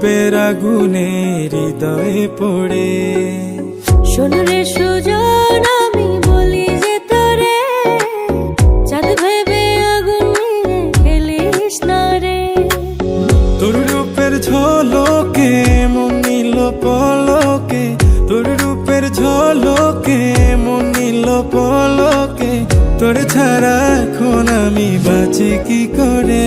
রূপের আগুনে হৃদয়ে পড়ে। শোনো রে সুজন আমি বলি যে তোরে চাঁদ ভেবে আগুন নিয়ে খেলিস না রে। তোর রূপের ঝলকে মন নিল পলকে। তোর রূপের ঝলকে মন নিল পলকে। তোর ছাড়া এখন আমি বাঁচি কি করে?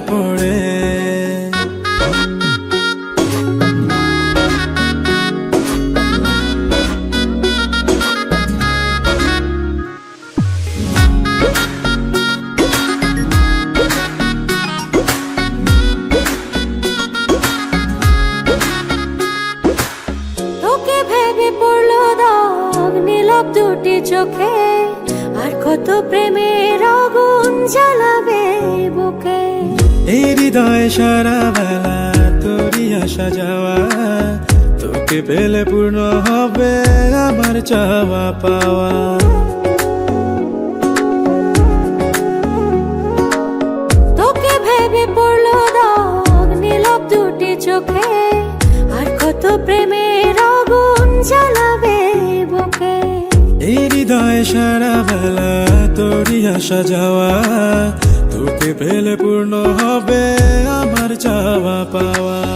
পড়ে। দুটি চোখে। আর কত প্রেমের আগুন জ্বালাবে বুকে। এই হৃদয় সারা বেলা তোরই আসা যাওয়া। তোকে পেলে পূর্ণ হবে আমার চাওয়া পাওয়া। তোকে ভেবে পড়ল দাগ নীলব দুটি চোখে। আর কত প্রেমের আগুন জ্বালাবে বুকে। এই হৃদয় সারা বেলা তোরই আসা যাওয়া। পেলে পূর্ণ হবে আমার চাওয়া পাওয়া।